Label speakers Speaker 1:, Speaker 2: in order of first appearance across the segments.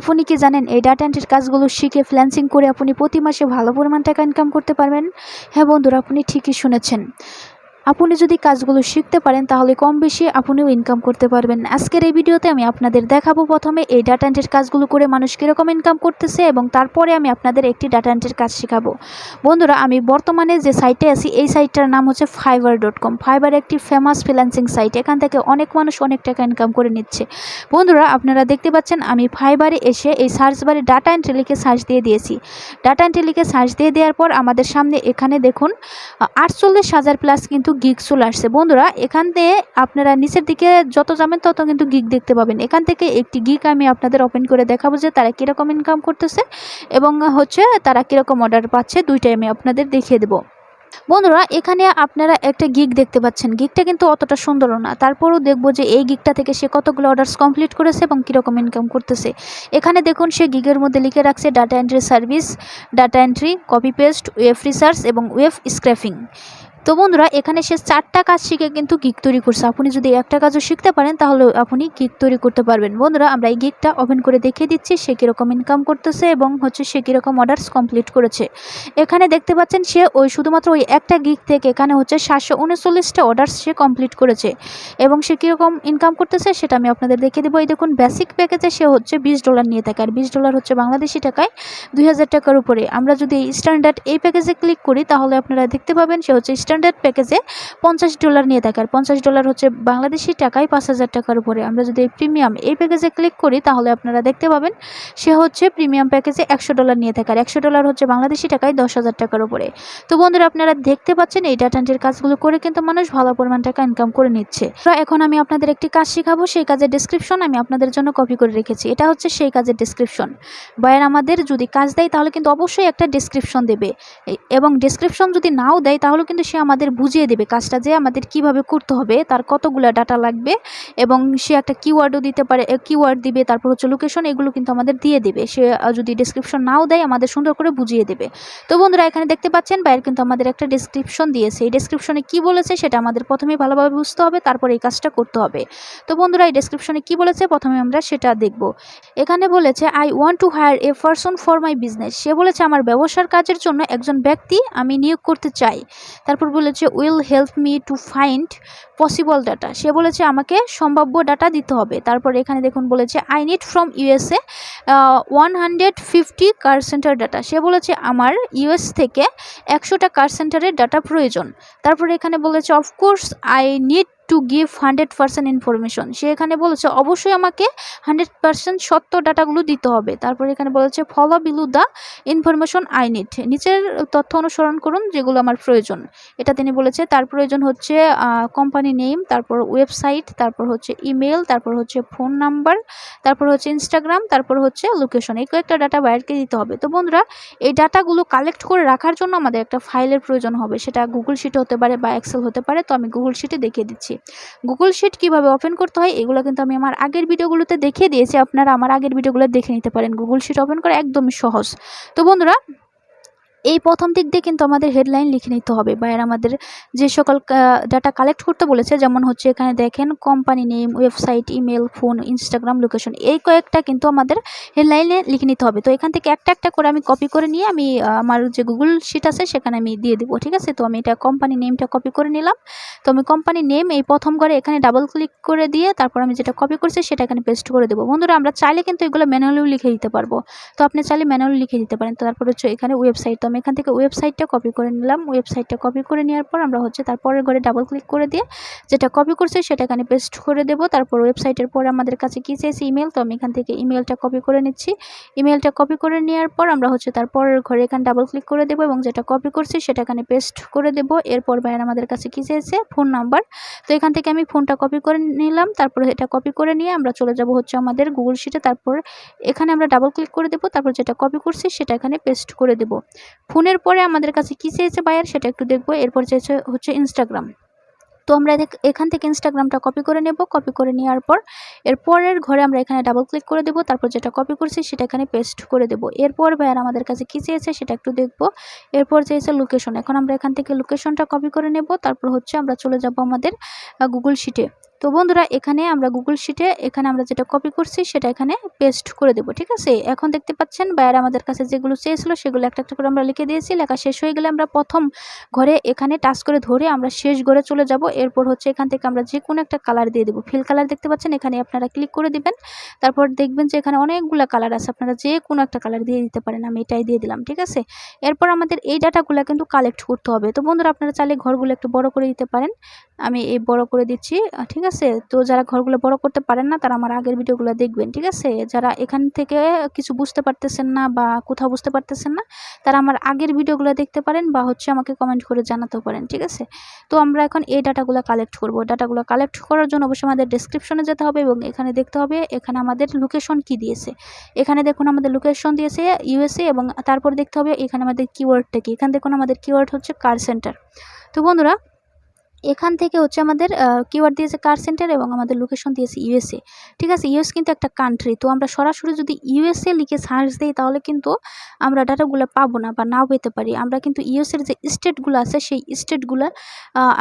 Speaker 1: আপনি কি জানেন, এই ডাটা এন্ট্রির কাজগুলো শিখে ফ্ল্যান্সিং করে আপনি প্রতি মাসে ভালো পরিমাণ টাকা ইনকাম করতে পারবেন? হ্যাঁ বন্ধুরা, আপনি ঠিকই শুনেছেন। আপনি যদি কাজগুলো শিখতে পারেন, তাহলে কম বেশি আপনিও ইনকাম করতে পারবেন। আজকের এই ভিডিওতে আমি আপনাদের দেখাবো প্রথমে এই ডাটা এন্ট্রির কাজগুলো করে মানুষ কীরকম ইনকাম করতেছে এবং তারপরে আমি আপনাদের একটি ডাটা এন্ট্রির কাজ শেখাবো। বন্ধুরা, আমি বর্তমানে যে সাইটে আছি, এই সাইটটার নাম হচ্ছে ফাইবার ডট কম ফাইবার একটি ফেমাস ফ্রিল্যান্সিং সাইট এখান থেকে অনেক মানুষ অনেক টাকা ইনকাম করে নিচ্ছে। বন্ধুরা, আপনারা দেখতে পাচ্ছেন, আমি ফাইবারে এসে এই সার্চ বারে ডাটা এন্ট্রি লিখে সার্চ দিয়ে দিয়েছি। ডাটা এন্ট্রি লিখে সার্চ দিয়ে দেওয়ার পর আমাদের সামনে এখানে দেখুন আটচল্লিশ হাজার প্লাস কিন্তু গিগ চলে আসছে। বন্ধুরা, এখান থেকে আপনারা নিচের দিকে যত যাবেন, তত কিন্তু গিগ দেখতে পাবেন। এখান থেকে একটি গিগ আমি আপনাদের ওপেন করে দেখাবো যে তারা কীরকম ইনকাম করতেছে এবং হচ্ছে তারা কীরকম অর্ডার পাচ্ছে, দুইটাই আমি আপনাদের দেখিয়ে দেবো। বন্ধুরা, এখানে আপনারা একটা গিগ দেখতে পাচ্ছেন। গিগটা কিন্তু অতটা সুন্দরও না। তারপরও দেখব যে এই গিগটা থেকে সে কতগুলো অর্ডার্স কমপ্লিট করেছে এবং কীরকম ইনকাম করতেছে। এখানে দেখুন, সে গিগের মধ্যে লিখে রাখছে data entry service data entry copy paste web research এবং ওয়েব স্ক্র্যাপিং তো বন্ধুরা, এখানে সে চারটা কাজ শিখে কিন্তু গিগ তৈরি করছে। আপনি যদি একটা কাজও শিখতে পারেন, তাহলে আপনি গিগ তৈরি করতে পারবেন। বন্ধুরা, আমরা এই গিকটা ওপেন করে দেখিয়ে দিচ্ছি, সে কীরকম ইনকাম করতেছে এবং হচ্ছে সে কীরকম অর্ডার্স কমপ্লিট করেছে। এখানে দেখতে পাচ্ছেন, সে ওই শুধুমাত্র ওই একটা গিক থেকে এখানে হচ্ছে সাতশো উনচল্লিশটা অর্ডার্স সে কমপ্লিট করেছে। এবং সে কীরকম ইনকাম করতেছে, সেটা আমি আপনাদের দেখিয়ে দেবো। এই দেখুন বেসিক প্যাকেজে সে হচ্ছে বিশ ডলার নিয়ে থাকে। আর বিশ ডলার হচ্ছে বাংলাদেশি টাকায় দুই হাজার টাকার উপরে। আমরা যদি স্ট্যান্ডার্ড এই প্যাকেজে ক্লিক করি, তাহলে আপনারা দেখতে পাবেন, সে হচ্ছে প্যাকেজে পঞ্চাশ ডলার নিয়ে থাকে। আর পঞ্চাশ ডলার হচ্ছে বাংলাদেশি টাকায় পাঁচ হাজার টাকার উপরে। আমরা যদি এই প্রিমিয়াম এই প্যাকেজে ক্লিক করি, তাহলে আপনারা দেখতে পাবেন, সে হচ্ছে প্রিমিয়াম প্যাকেজে একশো ডলার নিয়ে থাকে। আর একশো ডলার হচ্ছে বাংলাদেশি টাকায় দশ হাজার টাকার উপরে। তো বন্ধুরা, আপনারা দেখতে পাচ্ছেন, এই ডাটা কাজগুলো করে কিন্তু মানুষ ভালো পরিমাণ টাকা ইনকাম করে নিচ্ছে। এখন আমি আপনাদের একটি কাজ শেখাবো। সেই কাজের ডিসক্রিপশন আমি আপনাদের জন্য কপি করে রেখেছি। এটা হচ্ছে সেই কাজের ডিসক্রিপশন বায়ার আমাদের যদি কাজ দেয়, তাহলে কিন্তু অবশ্যই একটা ডিসক্রিপশন দেবে। এবং ডিসক্রিপশন যদি নাও দেয়, তাহলে কিন্তু সে আমাদের বুঝিয়ে দেবে কাজটা যে আমাদের কীভাবে করতে হবে, তার কতগুলো ডাটা লাগবে এবং সে একটা কিওয়ার্ডও দিতে পারে কিওয়ার্ড দিবে, তারপর হচ্ছে লোকেশন এগুলো কিন্তু আমাদের দিয়ে দেবে। সে যদি ডিসক্রিপশন নাও দেয়, আমাদের সুন্দর করে বুঝিয়ে দেবে। তো বন্ধুরা, এখানে দেখতে পাচ্ছেন, বাইরে কিন্তু আমাদের একটা ডিসক্রিপশন দিয়েছে। এই ডিসক্রিপশনে কি বলেছে, সেটা আমাদের প্রথমেই ভালোভাবে বুঝতে হবে, তারপর এই কাজটা করতে হবে। তো বন্ধুরা, এই ডিসক্রিপশনে কি বলেছে, প্রথমে আমরা সেটা দেখব। এখানে বলেছে I want to hire a person for my business সে বলেছে, আমার ব্যবসার কাজের জন্য একজন ব্যক্তি আমি নিয়োগ করতে চাই। তারপর বলেছে will help me to find possible data সে বলেছে, আমাকে সম্ভাব্য ডাটা দিতে হবে। তারপর এখানে দেখুন বলেছে I need from USA one hundred fifty car centre data সে বলেছে, আমার ইউএস থেকে একশোটা কার সেন্টারের ডাটা প্রয়োজন। তারপর এখানে বলেছে of course I need to give hundred percent information সে এখানে বলেছে, অবশ্যই আমাকে হান্ড্রেড পার্সেন্ট সত্য ডাটাগুলো দিতে হবে। তারপর এখানে বলেছে follow below the information I need নিচের তথ্য অনুসরণ করুন, যেগুলো আমার প্রয়োজন। এটা তিনি বলেছে, তার প্রয়োজন হচ্ছে কোম্পানি নেম তারপর ওয়েবসাইট তারপর হচ্ছে ইমেল তারপর হচ্ছে ফোন নাম্বার তারপর হচ্ছে ইনস্টাগ্রাম তারপর হচ্ছে লোকেশন এই কয়েকটা ডাটা বাইরকে দিতে হবে। তো বন্ধুরা, এই ডাটাগুলো কালেক্ট করে রাখার জন্য আমাদের একটা ফাইলের প্রয়োজন হবে। সেটা গুগল শিট হতে পারে বা এক্সেল হতে পারে। তো আমি গুগল শিটে দেখিয়ে দিচ্ছি। গুগল শিট কীভাবে ওপেন করতে হয়, এগুলো কিন্তু আমি আমার আগের ভিডিওগুলোতে দেখিয়ে দিয়েছি। আপনারা আমার আগের ভিডিওগুলো দেখে নিতে পারেন। গুগল শিট ওপেন করা একদমই সহজ। তো বন্ধুরা এই প্রথম দিক দিয়ে কিন্তু আমাদের হেডলাইন লিখে নিতে হবে। বা বাইরে আমাদের যে সকল ডাটা কালেক্ট করতে বলেছে, যেমন হচ্ছে এখানে দেখেন company name website email phone Instagram location এই কয়েকটা কিন্তু আমাদের হেডলাইনে লিখে নিতে হবে। তো এখান থেকে একটা একটা করে আমি কপি করে নিয়ে আমি আমার যে গুগল শিট আছে, সেখানে আমি দিয়ে দেবো, ঠিক আছে? তো আমি এটা কোম্পানি নেমটা কপি করে নিলাম। তো আমি কোম্পানি নেম এই প্রথম করে এখানে ডাবল ক্লিক করে দিয়ে তারপর আমি যেটা কপি করছি, সেটা এখানে পেস্ট করে দেবো। বন্ধুরা, আমরা চাইলে কিন্তু এগুলো ম্যানুয়ালিও লিখে দিতে পারব। তো আপনি চাইলে ম্যানুয়ালি লিখে দিতে পারেন। তারপর হচ্ছে এখানে ওয়েবসাইট আমি এখান থেকে ওয়েবসাইটটা কপি করে নিলাম। ওয়েবসাইটটা কপি করে নেওয়ার পর আমরা হচ্ছে তারপরের ঘরে ডাবল ক্লিক করে দিয়ে যেটা কপি করছি সেটা এখানে পেস্ট করে দেবো। তারপর ওয়েবসাইটের পর আমাদের কাছে কী চাইছে ইমেল তো আমি এখান থেকে ইমেলটা কপি করে নিচ্ছি। ইমেলটা কপি করে নেওয়ার পর আমরা হচ্ছে তারপরের ঘরে এখানে ডাবল ক্লিক করে দেবো এবং যেটা কপি করছি সেটা এখানে পেস্ট করে দেবো। এরপর বাইরে আমাদের কাছে কী চেয়েছে ফোন নাম্বার তো এখান থেকে আমি ফোনটা কপি করে নিলাম। তারপর এটা কপি করে নিয়ে আমরা চলে যাব হচ্ছে আমাদের গুগল শিটে তারপর এখানে আমরা ডাবল ক্লিক করে দেবো। তারপর যেটা কপি করছি সেটা এখানে পেস্ট করে দেবো। ফোনের পরে আমাদের কাছে কী চেয়েছে বায়ার সেটা একটু দেখব। এরপর চেয়েছে হচ্ছে ইনস্টাগ্রাম তো আমরা এখান থেকে ইনস্টাগ্রামটা কপি করে নেব। কপি করে নেওয়ার পর এরপরের ঘরে আমরা এখানে ডাবল ক্লিক করে দেবো। তারপর যেটা কপি করছি সেটা এখানে পেস্ট করে দেবো। এরপর ভাইয়ার আমাদের কাছে কী চেয়েছে সেটা একটু দেখব। এরপর চেয়েছে লোকেশন এখন আমরা এখান থেকে লোকেশনটা কপি করে নেব। তারপর হচ্ছে আমরা চলে যাব আমাদের গুগল শিটে তো বন্ধুরা, এখানে আমরা গুগল শিটে এখানে আমরা যেটা কপি করছি, সেটা এখানে পেস্ট করে দেবো, ঠিক আছে? এখন দেখতে পাচ্ছেন, বাইরে আমাদের কাছে যেগুলো চেয়েছিল, সেগুলো একটা একটা করে আমরা লিখে দিয়েছি। লেখা শেষ হয়ে গেলে আমরা প্রথম ঘরে এখানে টাচ করে ধরে আমরা শেষ ঘরে চলে যাব। এরপর হচ্ছে এখান থেকে আমরা যে কোনো একটা কালার দিয়ে দেবো। ফিল কালার দেখতে পাচ্ছেন, এখানে আপনারা ক্লিক করে দিবেন। তারপর দেখবেন যে এখানে অনেকগুলো কালার আছে, আপনারা যে কোনো একটা কালার দিয়ে দিতে পারেন। আমি এটাই দিয়ে দিলাম, ঠিক আছে? এরপর আমাদের এই ডাটাগুলো কিন্তু কালেক্ট করতে হবে। তো বন্ধুরা, আপনারা চাইলে ঘরগুলো একটু বড় করে দিতে পারেন। আমি এই বড় করে দিচ্ছি ঠিক আছে তো যারা ঘরগুলো বড় করতে পারেন না, তারা আমার আগের ভিডিওগুলো দেখবেন, ঠিক আছে? যারা এখান থেকে কিছু বুঝতে পারতেছেন না বা কোথাও বুঝতে পারতেছেন না, তারা আমার আগের ভিডিওগুলো দেখতে পারেন বা হচ্ছে আমাকে কমেন্ট করে জানাতেও পারেন, ঠিক আছে? তো আমরা এখন এই ডাটাগুলো কালেক্ট করব। ডাটাগুলো কালেক্ট করার জন্য অবশ্যই আমাদের ডেসক্রিপশনে যেতে হবে এবং এখানে দেখতে হবে এখানে আমাদের লোকেশন কি দিয়েছে। এখানে দেখুন আমাদের লোকেশন দিয়েছে ইউএসএ এবং তারপর দেখতে হবে এখানে আমাদের কিওয়ার্ডটা কি? এখানে দেখুন আমাদের কিওয়ার্ড হচ্ছে কার সেন্টার তো বন্ধুরা এখান থেকে হচ্ছে আমাদের কিওয়ার্ড দিয়েছে কার সেন্টার এবং আমাদের লোকেশন দিয়েছে ইউএসএ ঠিক আছে ইউএস কিন্তু একটা কান্ট্রি তো আমরা সরাসরি যদি ইউএসএ লিখে সার্চ দিই, তাহলে কিন্তু আমরা ডাটাগুলো পাবো না বা নাও পেতে পারি। আমরা কিন্তু ইউএসের যে স্টেটগুলো আছে, সেই স্টেটগুলো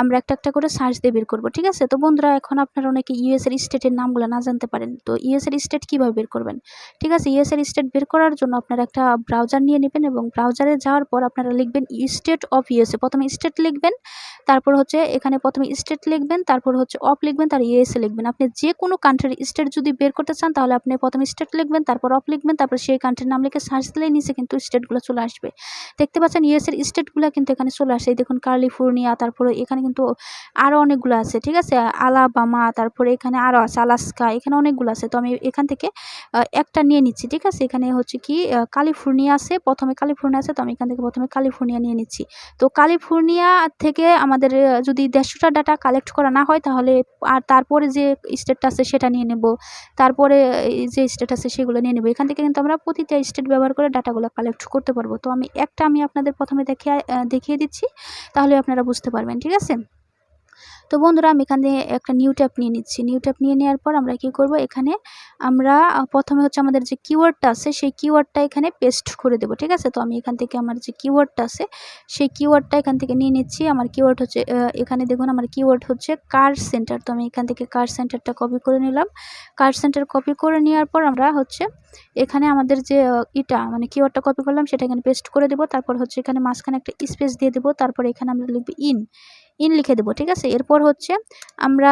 Speaker 1: আমরা একটা একটা করে সার্চ দিয়ে বের করব, ঠিক আছে? তো বন্ধুরা, এখন আপনারা অনেকে ইউএসের স্টেটের নামগুলো না জানতে পারেন, তো ইউএসের স্টেট কীভাবে বের করবেন? ঠিক আছে ইউএসের স্টেট বের করার জন্য আপনারা একটা ব্রাউজার নিয়ে নেবেন এবং ব্রাউজারে যাওয়ার পর আপনারা লিখবেন স্টেট অফ ইউএসএ প্রথমে স্টেট লিখবেন, তারপর হচ্ছে এখানে প্রথমে স্টেট লিখবেন, তারপর হচ্ছে অফ লিখবেন তার ইউএসএ লিখবেন। আপনি যে কোনো কান্ট্রির স্টেট যদি বের করতে চান, তাহলে আপনি প্রথমে স্টেট লিখবেন, তারপর অফ লিখবেন, তারপর সেই কান্ট্রির নাম লিখে সার্চ দিলে নিচে কিন্তু স্টেটগুলো চলে আসবে। দেখতে পাচ্ছেন ইউএসের স্টেটগুলো কিন্তু এখানে চলে আসে। দেখুন ক্যালিফোর্নিয়া তারপরে এখানে কিন্তু আরও অনেকগুলো আছে, ঠিক আছে? আলাবামা তারপরে এখানে আরও আছে আলাস্কা এখানে অনেকগুলো আছে। তো আমি এখান থেকে একটা নিয়ে নিচ্ছি, ঠিক আছে? এখানে হচ্ছে কি ক্যালিফোর্নিয়া আছে, প্রথমে ক্যালিফোর্নিয়া আছে, তো আমি এখান থেকে প্রথমে ক্যালিফোর্নিয়া নিয়ে নিচ্ছি। তো ক্যালিফোর্নিয়া থেকে আমাদের যদি দেড়শোটা ডাটা কালেক্ট করা না হয়, তাহলে আর তারপরে যে স্টেটটা আছে সেটা নিয়ে নেব। তারপরে যে স্টেট আছে সেগুলো নিয়ে নেব। এখান থেকে কিন্তু আমরা প্রতিটা স্টেট ব্যবহার করে ডাটাগুলো কালেক্ট করতে পারব। তো আমি একটা আমি আপনাদের প্রথমে দেখিয়ে দেখিয়ে দিচ্ছি, তাহলে আপনারা বুঝতে পারবেন, ঠিক আছে? তো বন্ধুরা আমি এখান থেকে একটা নিউ ট্যাপ নিয়ে নিচ্ছি। নিউ ট্যাপ নিয়ে নেওয়ার পর আমরা কি করব? এখানে আমরা প্রথমে হচ্ছে আমাদের যে কিওয়ার্ডটা আছে, সেই কিওয়ার্ডটা এখানে পেস্ট করে দেবো, ঠিক আছে? তো আমি এখান থেকে আমার যে কিওয়ার্ডটা আছে, সেই কিওয়ার্ডটা এখান থেকে নিয়ে নিচ্ছি। আমার কিওয়ার্ড হচ্ছে এখানে দেখুন আমার কিওয়ার্ড হচ্ছে কার সেন্টার তো আমি এখান থেকে কার সেন্টারটা কপি করে নিলাম। কার সেন্টার কপি করে নেওয়ার পর আমরা হচ্ছে এখানে আমাদের যে ইটা মানে কিওয়ার্ডটা কপি করলাম, সেটা এখানে পেস্ট করে দেবো। তারপর হচ্ছে এখানে মাঝখানে একটা স্পেস দিয়ে দেবো। তারপর এখানে আমরা লিখব ইন ইন লিখে দেবো, ঠিক আছে? এরপর হচ্ছে আমরা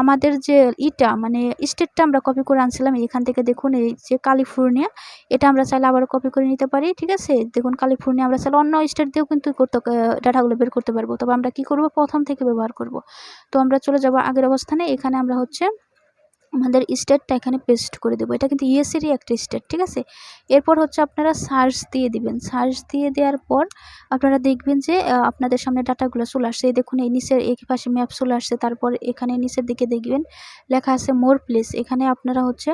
Speaker 1: আমাদের যে ইটা মানে স্টেটটা আমরা কপি করে আনছিলাম, এখান থেকে দেখুন এই যে ক্যালিফোর্নিয়া এটা আমরা চাইলে আবার কপি করে নিতে পারি, ঠিক আছে? দেখুন ক্যালিফোর্নিয়া আমরা চাইলে অন্য স্টেট দিয়েও কিন্তু করতে ডাটাগুলো বের করতে পারব। তবে আমরা কি করব? প্রথম থেকে ব্যবহার করব। তো আমরা চলে যাব আগের অবস্থানে, এখানে আমরা হচ্ছে আমাদের স্টেটটা এখানে পেস্ট করে দেবো। এটা কিন্তু ইউএসেরই একটা স্টেট, ঠিক আছে? এরপর হচ্ছে আপনারা সার্চ দিয়ে দিবেন। সার্চ দিয়ে দেওয়ার পর আপনারা দেখবেন যে আপনাদের সামনে ডাটাগুলো চলে আসছে। এই দেখুন, এই নিচের এক পাশে ম্যাপ চলে আসছে। তারপর এখানে নিচের দিকে দেখবেন লেখা আছে মোর প্লেস। এখানে আপনারা হচ্ছে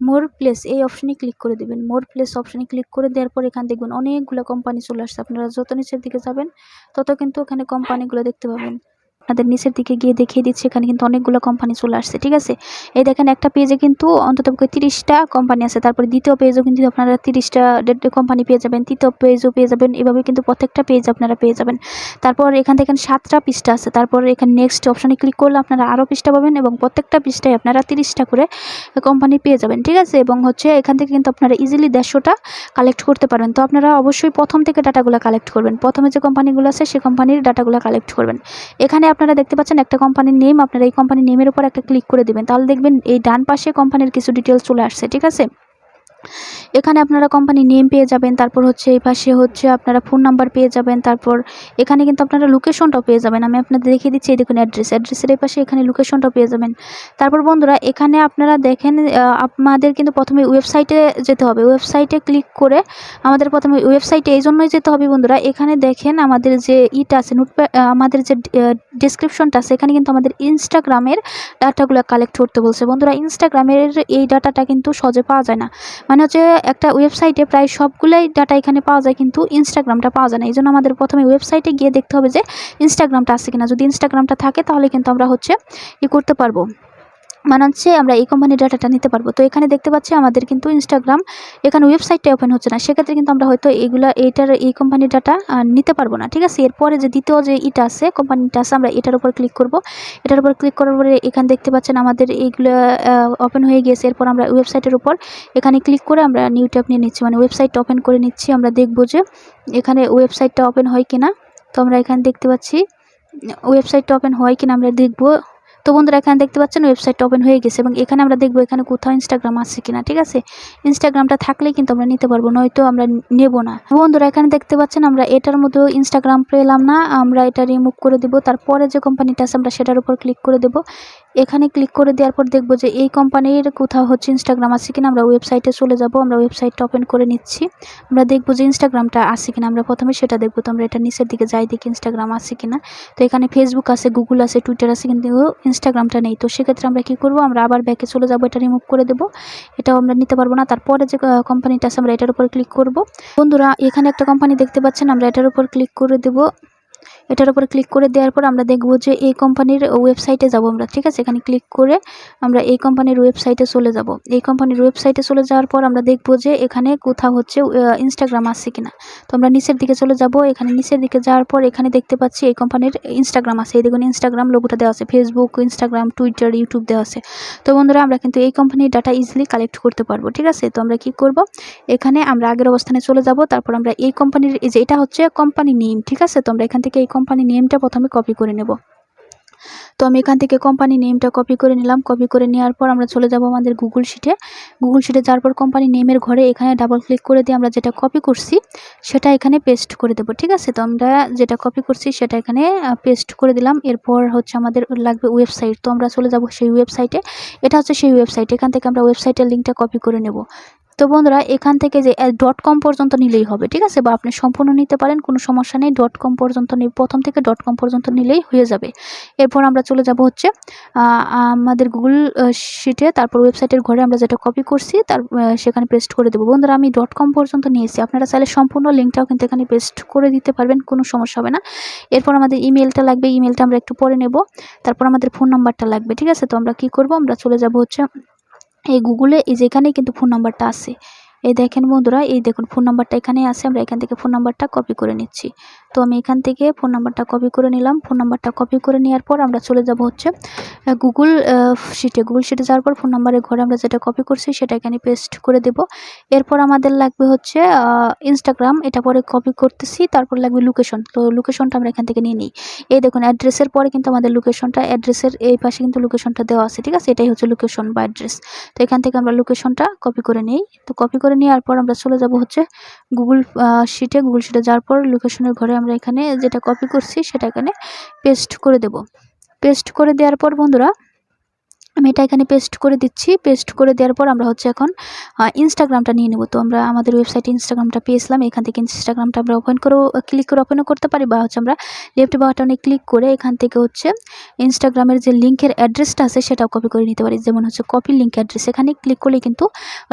Speaker 1: মোর প্লেস এই অপশনে ক্লিক করে দিবেন। মোর প্লেস অপশনে ক্লিক করে দেওয়ার পর এখানে দেখবেন অনেকগুলো কোম্পানি চলে আসছে। আপনারা যত নিচের দিকে যাবেন, তত কিন্তু ওখানে কোম্পানিগুলো দেখতে পাবেন। আপনাদের নিচের দিকে গিয়ে দেখিয়ে দিচ্ছে, এখানে কিন্তু অনেকগুলো কোম্পানি চলে আসছে, ঠিক আছে? এই দেখেন একটা পেজে কিন্তু অন্তত তিরিশটা কোম্পানি আছে, তারপরে দ্বিতীয় পেজও কিন্তু আপনারা তিরিশটা কোম্পানি পেয়ে যাবেন, তৃতীয় পেজও পেয়ে যাবেন, এভাবে কিন্তু প্রত্যেকটা পেজ আপনারা পেয়ে যাবেন। তারপর এখান থেকে সাতটা পৃষ্ঠা আছে, তারপর এখানে নেক্সট অপশানে ক্লিক করলে আপনারা আরও পৃষ্ঠা পাবেন এবং প্রত্যেকটা পৃষ্ঠায় আপনারা তিরিশটা করে কোম্পানি পেয়ে যাবেন, ঠিক আছে? এবং হচ্ছে এখান থেকে কিন্তু আপনারা ইজিলি দেড়শোটা কালেক্ট করতে পারবেন। তো আপনারা অবশ্যই প্রথম থেকে ডাটাগুলো কালেক্ট করবেন। প্রথমে যে কোম্পানিগুলো আছে সেই কোম্পানির ডাটাগুলো কালেক্ট করবেন। এখানে আপনারা দেখতে পাচ্ছেন একটা কোম্পানির নেম আপনারা এই কোম্পানির নেমের উপর একটা ক্লিক করে দেবেন। তাহলে দেখবেন এই ডান পাশে কোম্পানির কিছু ডিটেলস চলে আসছে, ঠিক আছে? এখানে আপনারা কোম্পানির নেম পেয়ে যাবেন, তারপর হচ্ছে এই পাশে হচ্ছে আপনারা ফোন নাম্বার পেয়ে যাবেন, তারপর এখানে কিন্তু আপনারা লোকেশনটাও পেয়ে যাবেন। আমি আপনাদের দেখিয়ে দিচ্ছি, এই দেখুন অ্যাড্রেস অ্যাড্রেসের এই পাশে এখানে লোকেশনটাও পেয়ে যাবেন। তারপর বন্ধুরা, এখানে আপনারা দেখেন আমাদের কিন্তু প্রথমে ওয়েবসাইটে যেতে হবে। ওয়েবসাইটে ক্লিক করে আমাদের প্রথমে ওয়েবসাইটে এই জন্যই যেতে হবে বন্ধুরা, এখানে দেখেন আমাদের যে ইটা আছে নোটপ্যাড আমাদের যে ডিসক্রিপশনটা আছে, এখানে কিন্তু আমাদের ইনস্টাগ্রামের ডাটাগুলো কালেক্ট করতে বলছে। বন্ধুরা ইনস্টাগ্রামের এই ডাটাটা কিন্তু সহজে পাওয়া যায় না। মানে হচ্ছে একটা ওয়েবসাইটে প্রায় সবগুলোই ডাটা এখানে পাওয়া যায়, কিন্তু ইনস্টাগ্রামটা পাওয়া যায় না। এই জন্য আমাদের প্রথমে ওয়েবসাইটে গিয়ে দেখতে হবে যে ইনস্টাগ্রামটা আছে কিনা। যদি ইনস্টাগ্রামটা থাকে, তাহলে কিন্তু আমরা হচ্ছে ই করতে পারব। মানাচ্ছে আমরা এই কোম্পানির ডাটাটা নিতে পারব। তো এখানে দেখতে পাচ্ছি আমাদের কিন্তু ইনস্টাগ্রাম এখানে ওয়েবসাইটটা ওপেন হচ্ছে না। সেক্ষেত্রে কিন্তু আমরা হয়তো এগুলা, এইটার এই কোম্পানির ডাটা নিতে পারব না, ঠিক আছে? এরপরে যে দ্বিতীয় যে ইটা আছে কোম্পানিটা আছে, আমরা এটার উপর ক্লিক করব। এটার উপর ক্লিক করার পরে এখানে দেখতে পাচ্ছেন আমাদের এইগুলো ওপেন হয়ে গিয়েছে। এরপর আমরা ওয়েবসাইটের উপর এখানে ক্লিক করে আমরা নিউ ট্যাব নিয়ে নিচ্ছি। মানে ওয়েবসাইটটা ওপেন করে নিচ্ছি। আমরা দেখব যে এখানে ওয়েবসাইটটা ওপেন হয় কিনা। তো আমরা এখানে দেখতে পাচ্ছি ওয়েবসাইটটা ওপেন হয় কিনা আমরা দেখব। তো বন্ধুরা, এখানে দেখতে পাচ্ছেন ওয়েবসাইটটা ওপেন হয়ে গেছে এবং এখানে আমরা দেখব এখানে কোথাও ইনস্টাগ্রাম আছে কিনা, ঠিক আছে? ইনস্টাগ্রামটা থাকলে কিন্তু আমরা নিতে পারব, নয়তো আমরা নেব না। বন্ধুরা, এখানে দেখতে পাচ্ছেন আমরা এটার মধ্যেও ইনস্টাগ্রাম পেলাম না, আমরা এটা রিমুভ করে দেবো। তারপরে যে কোম্পানিটা আছে, আমরা সেটার উপর ক্লিক করে দেবো। এখানে ক্লিক করে দেওয়ার পর দেখব যে এই কোম্পানির কোথাও হচ্ছে ইনস্টাগ্রাম আছে কিনা, আমরা ওয়েবসাইটে চলে যাব, আমরা ওয়েবসাইটটা ওপেন করে নিচ্ছি। আমরা দেখব যে ইনস্টাগ্রামটা আছে কিনা, আমরা প্রথমে সেটা দেখব। তো আমরা এটা নিচের দিকে যাই, দেখি ইনস্টাগ্রাম আছে কিনা। তো এখানে ফেসবুক আছে গুগল আছে টুইটার আছে, কিন্তু ইনস্টাগ্রামটা নেই। তো সেক্ষেত্রে আমরা কী করব? আমরা আবার ব্যাকে চলে যাব, এটা রিমুভ করে দেবো। এটাও আমরা নিতে পারব না। তারপরে যে কোম্পানিটা আছে, আমরা এটার উপর ক্লিক করব। বন্ধুরা, এখানে একটা কোম্পানি দেখতে পাচ্ছেন, আমরা এটার উপর ক্লিক করে দেবো। এটার উপর ক্লিক করে দেওয়ার পর আমরা দেখব যে এই কোম্পানির ওয়েবসাইটে যাব আমরা, ঠিক আছে? এখানে ক্লিক করে আমরা এই কোম্পানির ওয়েবসাইটে চলে যাব। এই কোম্পানির ওয়েবসাইটে চলে যাওয়ার পর আমরা দেখব যে এখানে কোথাও হচ্ছে ইনস্টাগ্রাম আছে কিনা। তো আমরা নিচের দিকে চলে যাব। এখানে নিচের দিকে যাওয়ার পর এখানে দেখতে পাচ্ছি এই কোম্পানির ইনস্টাগ্রাম আছে। এই দেখুন ইনস্টাগ্রাম লোগোটা দেওয়া আছে। ফেসবুক ইনস্টাগ্রাম টুইটার ইউটিউব দেওয়া আছে। তো বন্ধুরা, আমরা কিন্তু এই কোম্পানির ডাটা ইজিলি কালেক্ট করতে পারব, ঠিক আছে? তো আমরা কি করব? এখানে আমরা আগের অবস্থানে চলে যাব। তারপর আমরা এই কোম্পানির এই যে এটা হচ্ছে কোম্পানি নেম ঠিক আছে? তো আমরা এখান থেকে এই কোম্পানি নেমটা প্রথমে কপি করে নেব। তো আমি এখান থেকে কোম্পানি নেমটা কপি করে নিলাম। কপি করে নেওয়ার পর আমরা চলে যাব আমাদের গুগল শিটে গুগল শিটে যাওয়ার পর কোম্পানি নেমের ঘরে এখানে ডাবল ক্লিক করে দিয়ে আমরা যেটা কপি করছি, সেটা এখানে পেস্ট করে দেবো, ঠিক আছে? তো আমরা যেটা কপি করছি, সেটা এখানে পেস্ট করে দিলাম। এরপর হচ্ছে আমাদের লাগবে ওয়েবসাইট তো আমরা চলে যাব সেই ওয়েবসাইটে এটা হচ্ছে সেই ওয়েবসাইট এখান থেকে আমরা ওয়েবসাইটের লিঙ্কটা কপি করে নেব। তো বন্ধুরা, এখান থেকে যে ডট কম পর্যন্ত নিলেই হবে, ঠিক আছে? বা আপনি সম্পূর্ণ নিতে পারেন, কোনো সমস্যা নেই ডট কম পর্যন্ত প্রথম থেকে ডট কম পর্যন্ত নিলেই হয়ে যাবে। এরপর আমরা চলে যাব হচ্ছে আমাদের গুগল শিটে তারপর ওয়েবসাইটের ঘরে আমরা যেটা কপি করছি, তার সেখানে পেস্ট করে দেবো। বন্ধুরা, আমি ডট কম পর্যন্ত নিয়েছি, আপনারা চাইলে সম্পূর্ণ লিঙ্কটাও কিন্তু এখানে পেস্ট করে দিতে পারবেন, কোনো সমস্যা হবে না। এরপর আমাদের ইমেলটা লাগবে ইমেলটা আমরা একটু পরে নেব, তারপর আমাদের ফোন নাম্বারটা লাগবে, ঠিক আছে? তো আমরা কি করব? আমরা চলে যাব হচ্ছে এই গুগলে এই যেখানে কিন্তু ফোন নাম্বারটা আছে। এই দেখেন বন্ধুরা, এই দেখুন ফোন নাম্বারটা এখানেই আছে, আমরা এখান থেকে ফোন নাম্বারটা কপি করে নিচ্ছি। তো আমি এখান থেকে ফোন নাম্বারটা কপি করে নিলাম। ফোন নাম্বারটা কপি করে নেওয়ার পর আমরা চলে যাব হচ্ছে গুগল শিটে গুগল শিটে যাওয়ার পর ফোন নাম্বারের ঘরে আমরা যেটা কপি করছি সেটা এখানে পেস্ট করে দেব। এরপর আমাদের লাগবে হচ্ছে ইনস্টাগ্রাম এটা পরে কপি করতেছি, তারপর লাগবে লোকেশন তো লোকেশনটা আমরা এখান থেকে নিয়ে নিই। এই দেখুন অ্যাড্রেসের পরে কিন্তু আমাদের লোকেশনটা অ্যাড্রেসের এই পাশে কিন্তু লোকেশনটা দেওয়া আছে, ঠিক আছে? এটাই হচ্ছে লোকেশন বা অ্যাড্রেস তো এখান থেকে আমরা লোকেশনটা কপি করে নিই। তো কপি করে নেওয়ার পর আমরা চলে যাব হচ্ছে গুগল শিটে গুগল শিটে যাওয়ার পর লোকেশনের ঘরে আমরা এখানে যেটা কপি করছি সেটা এখানে পেস্ট করে দেব। পেস্ট করে দেওয়ার পর বন্ধুরা আমি এটা এখানে পেস্ট করে দিচ্ছি। পেস্ট করে দেওয়ার পর আমরা হচ্ছে এখন ইনস্টাগ্রামটা নিয়ে নেব। তো আমরা আমাদের ওয়েবসাইটে ইনস্টাগ্রামটা পেয়েছিলাম এখান থেকে ইনস্টাগ্রামটা আমরা ওপেন করে ক্লিক করে ওপেনও করতে পারি বা হচ্ছে আমরা লেফট বাটনে ক্লিক করে এখান থেকে হচ্ছে ইনস্টাগ্রামের যে লিঙ্কের অ্যাড্রেসটা আছে, সেটাও কপি করে নিতে পারি। যেমন হচ্ছে কপি লিঙ্ক অ্যাড্রেস এখানে ক্লিক করলে কিন্তু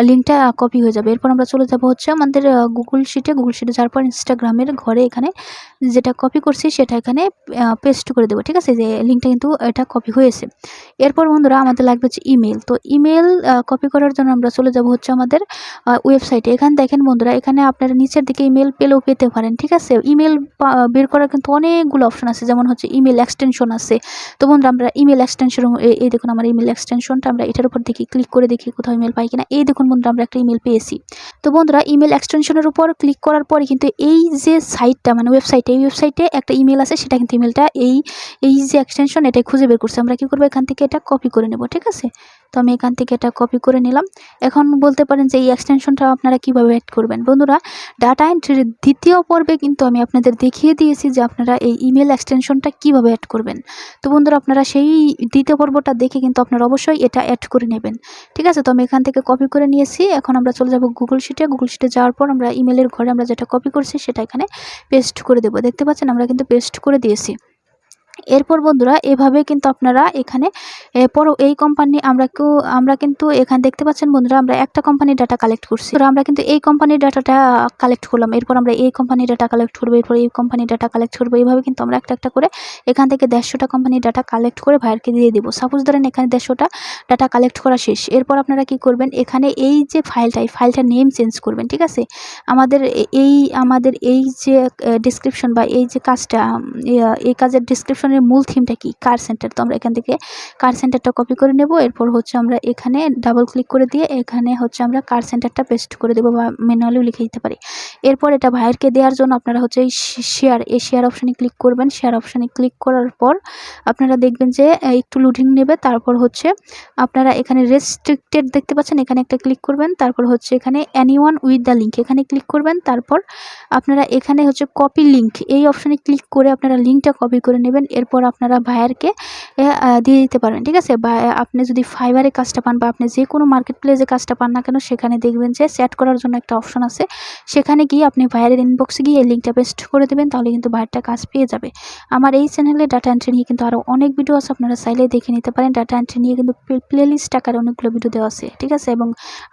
Speaker 1: লিঙ্কটা কপি হয়ে যাবে। এরপর আমরা চলে যাব হচ্ছে আমাদের গুগল শিটে গুগল শিটে যাওয়ার পর ইনস্টাগ্রামের ঘরে এখানে যেটা কপি করছি, সেটা এখানে পেস্ট করে দেবো। ঠিক আছে? যে লিঙ্কটা কিন্তু এটা কপি হয়েছে। এরপর বন্ধুরা আমাদের লাগবে হচ্ছে ইমেল তো ইমেল কপি করার জন্য আমরা চলে যাব হচ্ছে আমাদের ওয়েবসাইটে এখানে দেখেন বন্ধুরা, এখানে আপনারা নিচের দিকে ইমেল পেলেও পেতে পারেন, ঠিক আছে? ইমেল বের করার কিন্তু অনেকগুলো অপশন আছে, যেমন হচ্ছে ইমেল এক্সটেনশন আছে। তো বন্ধুরা, আমরা ইমেল এক্সটেনশন এই দেখুন আমার ইমেল এক্সটেনশনটা আমরা এটার উপর দেখি ক্লিক করে দেখি কোথাও ইমেল পাই কিনা। এই দেখুন বন্ধুরা, আমরা একটা ইমেল পেয়েছি। তো বন্ধুরা ইমেল এক্সটেনশনের উপর ক্লিক করার পরে কিন্তু এই যে সাইটটা মানে ওয়েবসাইটে এই ওয়েবসাইটে একটা ইমেল আছে, সেটা কিন্তু ইমেলটা এই এই যে এক্সটেনশন এটাই খুঁজে বের করছে। আমরা কী করব? এখান থেকে এটা কপি করে ঠিক আছে? তো আমি এখান থেকে এটা কপি করে নিলাম। এখন বলতে পারেন যে এই এক্সটেনশনটা আপনারা কীভাবে অ্যাড করবেন? বন্ধুরা ডাটা এন্ট্রির দ্বিতীয় পর্বে কিন্তু আমি আপনাদের দেখিয়ে দিয়েছি যে আপনারা এই ইমেল এক্সটেনশনটা কীভাবে অ্যাড করবেন। তো বন্ধুরা, আপনারা সেই দ্বিতীয় পর্বটা দেখে কিন্তু আপনারা অবশ্যই এটা অ্যাড করে নেবেন। ঠিক আছে? তো আমি এখান থেকে কপি করে নিয়েছি। এখন আমরা চলে যাব গুগল শিটে গুগল শিটে যাওয়ার পর আমরা ইমেলের ঘরে আমরা যেটা কপি করছি সেটা এখানে পেস্ট করে দেবো। দেখতে পাচ্ছেন? আমরা কিন্তু পেস্ট করে দিয়েছি। এরপর বন্ধুরা, এভাবে কিন্তু আপনারা এখানে এরপর এই কোম্পানি আমরা কেউ, আমরা কিন্তু এখানে দেখতে পাচ্ছেন বন্ধুরা, আমরা একটা কোম্পানির ডাটা কালেক্ট করছি। আমরা কিন্তু এই কোম্পানির ডাটাটা কালেক্ট করলাম। এরপর আমরা এই কোম্পানির ডাটা কালেক্ট করব, এরপর এই কোম্পানির ডাটা কালেক্ট করব। এইভাবে কিন্তু আমরা একটা একটা করে এখান থেকে দেড়শোটা কোম্পানির ডাটা কালেক্ট করে ভাইয়ারকে দিয়ে দিব। সাপোজ ধরেন এখানে দেড়শোটা ডাটা কালেক্ট করা শেষ। এরপর আপনারা কি করবেন, এখানে এই যে ফাইলটা এই ফাইলটার নেম চেঞ্জ করবেন, ঠিক আছে? আমাদের এই আমাদের এই যে ডিসক্রিপশন বা এই যে কাজটা এই কাজের ডিসক্রিপশনের মূল থিমটা কি? কার সেন্টার তো আমরা এখান থেকে কার সেন্টারটা কপি করে নেব। এরপর হচ্ছে আমরা এখানে ডাবল ক্লিক করে দিয়ে এখানে হচ্ছে আমরা কার সেন্টারটা পেস্ট করে দেবো বা ম্যানুয়ালিও লিখে দিতে পারি। এরপর এটা ভাইয়েরকে দেওয়ার জন্য আপনারা হচ্ছে এই শেয়ার এই শেয়ার অপশানে ক্লিক করবেন। শেয়ার অপশানে ক্লিক করার পর আপনারা দেখবেন যে একটু লুডিং নেবে। তারপর হচ্ছে আপনারা এখানে রেস্ট্রিক্টেড দেখতে পাচ্ছেন, এখানে একটা ক্লিক করবেন। তারপর হচ্ছে এখানে অ্যানিওয়ান উইথ দ্য লিঙ্ক এখানে ক্লিক করবেন। তারপর আপনারা এখানে হচ্ছে কপি লিঙ্ক এই অপশানে ক্লিক করে আপনারা লিঙ্কটা কপি করে নেবেন। এরপর আপনারা ভাইয়ারকে দিয়ে দিতে পারবেন। ঠিক আছে? বা আপনি যদি ফাইবারে কাজটা পান বা আপনি যে কোনো মার্কেট প্লেসে কাজটা পান না কেন, সেখানে দেখবেন যে সেট করার জন্য একটা অপশন আছে। সেখানে গিয়ে আপনি ভাইয়ারের ইনবক্সে গিয়ে লিঙ্কটা পেস্ট করে দেবেন, তাহলে কিন্তু ভাইয়ারটা কাজ পেয়ে যাবে। আমার এই চ্যানেলে ডাটা এন্ট্রি নিয়ে কিন্তু আরও অনেক ভিডিও আছে, আপনারা চাইলে দেখে নিতে পারেন। ডাটা এন্ট্রি নিয়ে কিন্তু প্লে লিস্ট আকারে অনেকগুলো ভিডিও দেওয়া আছে, ঠিক আছে? এবং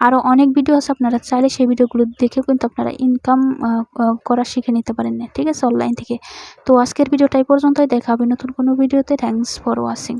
Speaker 1: আরও অনেক ভিডিও আছে, আপনারা চাইলে সেই ভিডিওগুলো দেখেও কিন্তু আপনারা ইনকাম করা শিখে নিতে পারেন। না ঠিক আছে? অনলাইন থেকে। তো আজকের ভিডিওটা এই পর্যন্তই। দেখা হবে নতুন কোনো ভিডিওতে থ্যাংকস ফর ওয়াচিং